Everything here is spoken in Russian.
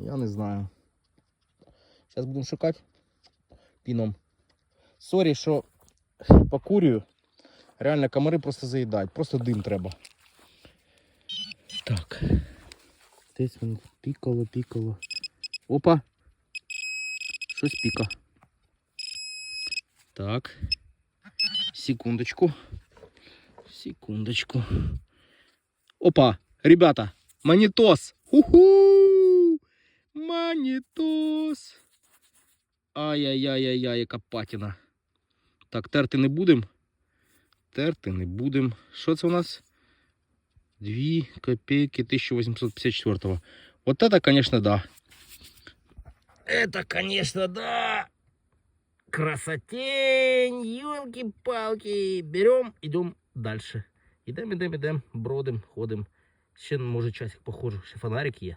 Я не знаю. Зараз будемо шукати піном. Сорі, що покурюю. Реально комари просто заїдають. Просто дим треба. Так. Десь воно тут пікало, пікало. Опа. Щось піка. Так. Секундочку. Секундочку. Опа, ребята, монитос. Уху! Монитос. Ай-яй-яй-яй-яй, яка патіна. Так, терти не будем. Терти не будем. Що це у нас? 2 копейки 1854. Вот это, конечно, да. Это, конечно, да. Красотень, елки-палки. Берем, идем дальше. Ідем, ідем, ідем, бродим, ходим. Ще, може, часик похожу, ще фонарик є.